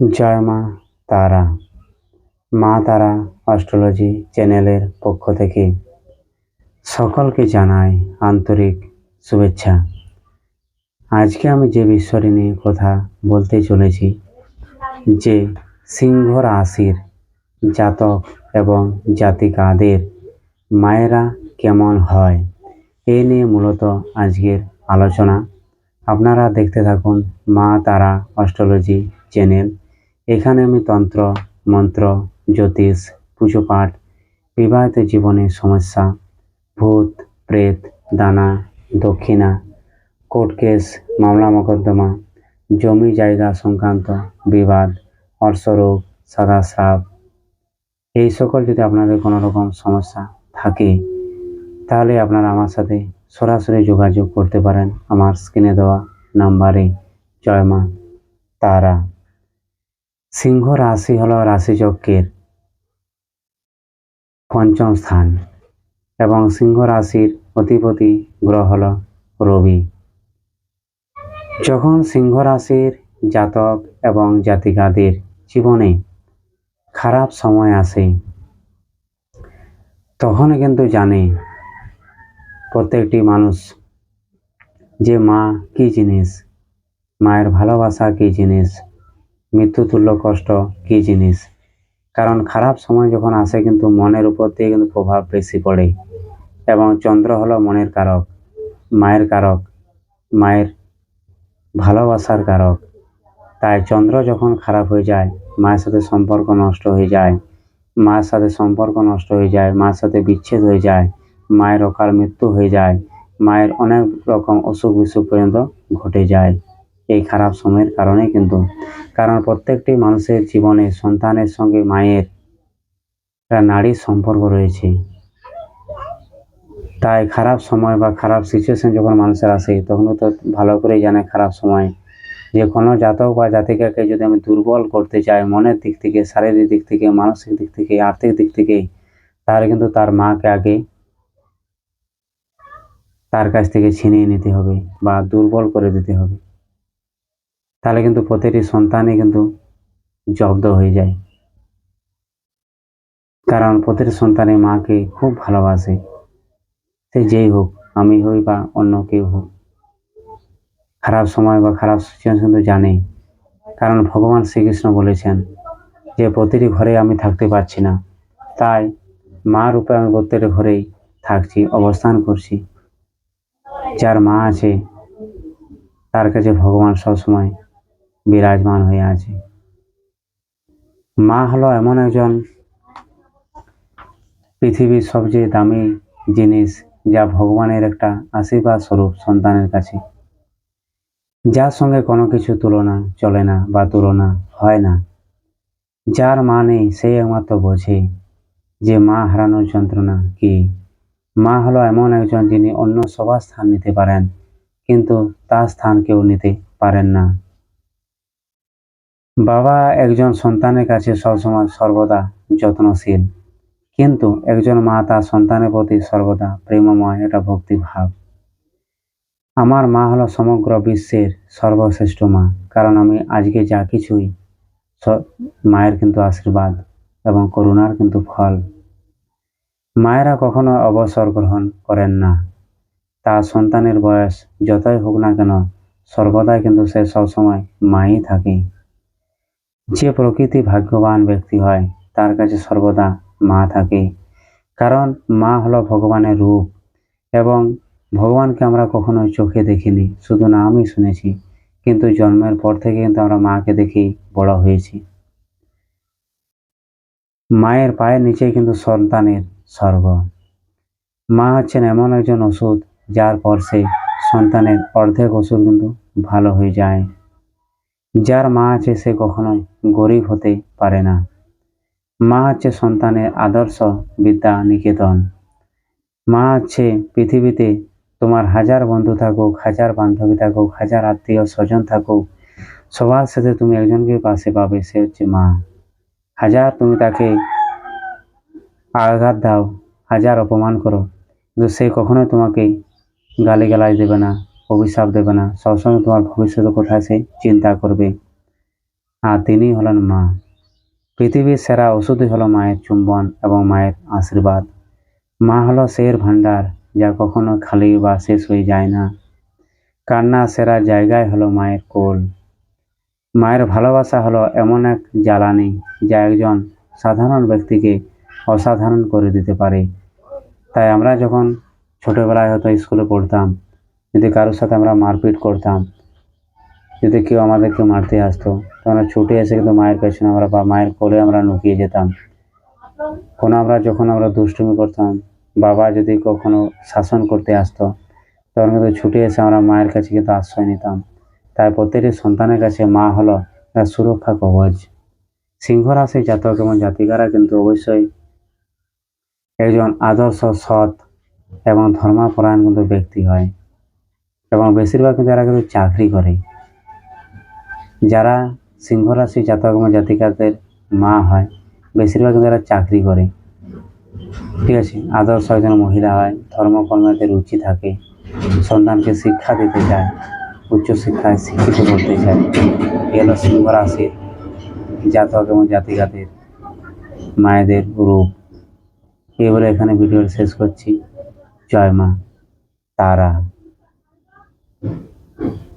জয় মা তারা। মা তারা অস্ট্রোলজি চ্যানেলের পক্ষ থেকে সকলকে জানাই আন্তরিক শুভেচ্ছা। আজকে আমি যে বিষয়টি নিয়ে কথা বলতে চলেছি, যে সিংহ রাশির জাতক এবং জাতিকাদের মায়েরা কেমন হয়, এ নিয়ে মূলত আজকের আলোচনা। আপনারা দেখতে থাকুন মা তারা অস্ট্রোলজি চ্যানেল। এখানে আমি তন্ত্র, মন্ত্র, জ্যোতিষ, পুজো পাঠ, বিবাহিত জীবনের সমস্যা, ভূত, প্রেত, দানা, দক্ষিণা, কোর্ট কেস, মামলা মোকদ্দমা, জমি জায়গা সংক্রান্ত বিবাদ অর্শরোগ সাদা স্রাব এই সকল যদি আপনাদের কোনো রকম সমস্যা থাকে, তাহলে আপনারা আমার সাথে সরাসরি যোগাযোগ করতে পারেন আমার স্ক্রিনে দেওয়া নাম্বারে। জয় মা, তারা। সিংহ রাশি হলো রাশিচক্রের পঞ্চম স্থান এবং সিংহ রাশির অধিপতি গ্রহ হল রবি। যখন সিংহ রাশির জাতক এবং জাতিকাদের জীবনে খারাপ সময় আসে, তখন কিন্তু জানে প্রত্যেকটি মানুষ যে মা কী জিনিস, মায়ের ভালোবাসা কী জিনিস মৃত্যুতুল্য কষ্ট, কী জিনিস? কারণ খারাপ সময় যখন আসে কিন্তু মনের উপর দিয়ে কিন্তু প্রভাব বেশি পড়ে। এবং চন্দ্র হলো মনের কারক, মায়ের কারক, মায়ের ভালোবাসার কারক। তাই চন্দ্র যখন খারাপ হয়ে যায়, মায়ের সাথে সম্পর্ক নষ্ট হয়ে যায়, মায়ের সাথে সম্পর্ক নষ্ট হয়ে যায়, মায়ের সাথে বিচ্ছেদ হয়ে যায়, মায়ের অকাল মৃত্যু হয়ে যায়, মায়ের অনেক রকম অসুখ বিসুখ পর্যন্ত ঘটে যায়। এই খারাপ সময়ের কারণে কিন্তু। কারণ প্রত্যেকটি মানুষের জীবনে সন্তানের সঙ্গে মায়ের একটা নারীর সম্পর্ক রয়েছে। তাই খারাপ সময় বা খারাপ সিচুয়েশন যখন মানুষের আসে, তখন তো ভালো করেই জানে খারাপ সময়। যে কোনো জাতক বা জাতিকাকে যদি আমি দুর্বল করতে চাই, মনের দিক থেকে, শারীরিক দিক থেকে, মানসিক দিক থেকে, আর্থিক দিক থেকে, তাহলে কিন্তু তার মাকে আগে তার কাছ থেকে ছিনিয়ে নিতে হবে বা দুর্বল করে দিতে হবে। তাহলে কিন্তু প্রতিটি সন্তানই কিন্তু জব্দ হয়ে যায়। কারণ প্রতিটি সন্তানের মাকে খুব ভালোবাসে। সে যেই হোক, আমি হই বা অন্য কেউ হোক। খারাপ সময় বা খারাপ সিচুয়েশন কিন্তু জানে। কারণ ভগবান শ্রীকৃষ্ণ বলেছেন যে, প্রতিটি ঘরে আমি থাকতে পারছি না। তাই মা রূপে আমি প্রত্যেকটি ঘরেই থাকছি, অবস্থান করছি। যার মা আছে, তার কাছে ভগবান সবসময় বিরাজমান হয়ে আছে। মা হলো এমন একজন পৃথিবীর সবচেয়ে দামি জিনিস যা ভগবানের একটা আশীর্বাদ স্বরূপ সন্তানের কাছে। যার সঙ্গে কোনো কিছু তুলনা, চলে না বা তুলনা হয় না। যার মা নেই সেই একমাত্র বোঝে যে মা হারানোর যন্ত্রণা কি। মা হলো এমন একজন যিনি অন্য সবার স্থান নিতে পারেন, কিন্তু তার স্থান কেউ নিতে পারেন না। বাবা একজন সন্তানের কাছে সবসময় সর্বদা যত্নশীল। কিন্তু একজন মা তার সন্তানের প্রতি সর্বদা প্রেমময়, এটা ভক্তিভাব। আমার মা হলো সমগ্র বিশ্বের সর্বশ্রেষ্ঠ মা। কারণ আমি আজকে যা কিছুই মায়ের কিন্তু আশীর্বাদ এবং করুণার কিন্তু ফল। মায়েরা কখনো অবসর গ্রহণ করেন না। তার সন্তানের বয়স যতই হোক না কেন, সর্বদাই কিন্তু সে সবসময় মাই থাকে। যে প্রকৃতি ভাগ্যবান ব্যক্তি হয়, তার কাছে সর্বদা মা থাকে। কারণ মা হলো ভগবানের রূপ এবং ভগবানকে আমরা কখনোই চোখে দেখিনি, শুধু নামই শুনেছি। কিন্তু জন্মের পর থেকে কিন্তু আমরা মাকে দেখেই বড় হয়েছি। মায়ের পায়ের নিচে কিন্তু সন্তানের স্বর্গ। মা হচ্ছেন এমন একজন ওষুধ, যার পর সে সন্তানের অর্ধেক ওষুধ কিন্তু ভালো হয়ে যায়। যার মা আছে সে কখনোই গরিব হতে পারে না। মা হচ্ছে সন্তানের আদর্শ বিদ্যা নিকেতন। মা হচ্ছে পৃথিবীতে তোমার হাজার বন্ধু থাকুক, হাজার বান্ধবী থাকুক, হাজার আত্মীয় স্বজন থাকুক, সবার সাথে তুমি একজনকে পাশে পাবে, সে হচ্ছে মা। হাজার তুমি তাকে আঘাত দাও, হাজার অপমান করো, কিন্তু সে কখনোই তোমাকে গালিগালাজ দেবে না। অভিশাপ দেবে না। সবসময় তোমার ভবিষ্যতের কোথায় সে চিন্তা করবে। আর তিনি হলেন মা। পৃথিবীর সেরা ওষুধই হলো মায়ের চুম্বন এবং মায়ের আশীর্বাদ। মা হলো সের ভাণ্ডার, যা কখনো খালি বা শেষ হয়ে যায় না। কান্না সেরা জায়গায় হলো মায়ের কোল। মায়ের ভালোবাসা হলো এমন এক জ্বালানি, যা একজন সাধারণ ব্যক্তিকে অসাধারণ করে দিতে পারে। তাই আমরা যখন ছোটোবেলায় হয়তো স্কুলে পড়তাম যদি কারোর সাথে আমরা মারপিট করতাম, যদি কেউ আমাদেরকে মারতে আসতো, তো আমরা ছুটে এসে কিন্তু মায়ের পেছনে আমরা বা মায়ের কোলে আমরা লুকিয়ে যেতাম। কোনো আমরা যখন আমরা দুষ্টুমি করতাম, বাবা যদি কখনো শাসন করতে আসতো, তখন কিন্তু ছুটে এসে আমরা মায়ের কাছে কিন্তু আশ্রয় নিতাম। তাই প্রত্যেকটি সন্তানের কাছে মা হলো এক সুরক্ষা কবচ। সিংহ রাশি জাতক এবং জাতিকারা কিন্তু অবশ্যই একজন আদর্শ সৎ এবং ধর্মাপরায়ণ কিন্তু ব্যক্তি হয়। এবং বেশিরভাগ কিন্তু এরা কিন্তু চাকরি করে, যারা সিংহ রাশি জাতক এবং জাতিকাদের মা হয়, বেশিরভাগ কিন্তু এরা চাকরি করে, ঠিক আছে, আদর্শ একজন মহিলা হয়, ধর্মকর্মেতে রুচি থাকে, সন্তানকে শিক্ষা দিতে চায় উচ্চশিক্ষায় শিক্ষিত করতে চায় এ হলো সিংহ রাশির জাতক এবং জাতিকাদের মায়েদের রূপ। এই বলে এখানে ভিডিও শেষ করছি। জয় মা, তারা। Thank you.